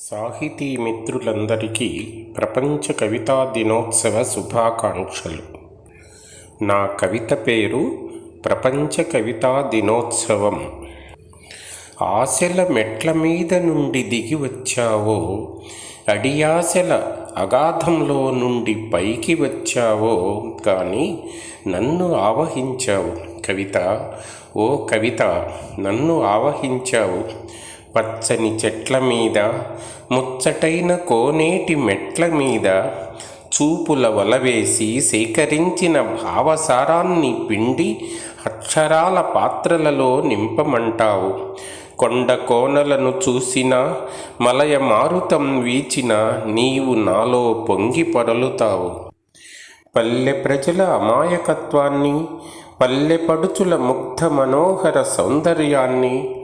సాహితీ మిత్రులందరికీ ప్రపంచ కవితా దినోత్సవ శుభాకాంక్షలు. నా కవిత పేరు ప్రపంచ కవితా దినోత్సవం. ఆశల మెట్ల మీద నుండి దిగి వచ్చావో అడియాశల అగాధంలో నుండి పైకి వచ్చావో కానీ నన్ను ఆవహించావు కవిత. ఓ కవిత నన్ను ఆవహించావు. పచ్చని చెట్ల మీద ముచ్చటైన కోనేటి మెట్ల మీద చూపుల వలవేసి సేకరించిన భావసారాన్ని పిండి అక్షరాల పాత్రలలో నింపమంటావు. కొండ కోనలను చూసిన మలయ మారుతం వీచిన నీవు నాలో పొంగి పొరలుతావు. పల్లె ప్రజల అమాయకత్వాన్ని పల్లె పడుచుల ముగ్ధ మనోహర సౌందర్యాన్ని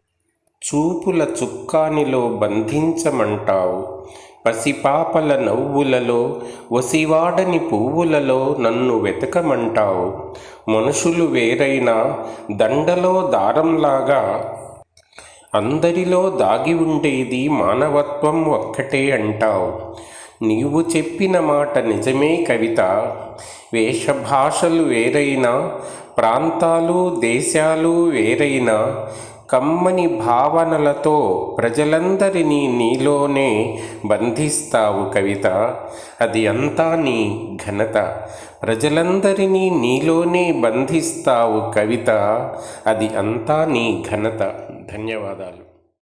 చూపుల చుక్కానిలో బంధించమంటావు. పసిపాపల నవ్వులలో వసివాడని పువ్వులలో నన్ను వెతకమంటావు. మనుషులు వేరైనా దండలో దారంలాగా అందరిలో దాగి ఉండేది మానవత్వం ఒక్కటే అంటావు. నీవు చెప్పిన మాట నిజమే కవిత. వేషభాషలు వేరైనా ప్రాంతాలు దేశాలు వేరైనా కమ్మని భావనలతో ప్రజలందరినీ నీలోనే బంధిస్తావు కవిత. అది అంతా నీ ఘనత. ప్రజలందరినీ నీలోనే బంధిస్తావు కవిత. అది అంతా నీ ఘనత. ధన్యవాదాలు.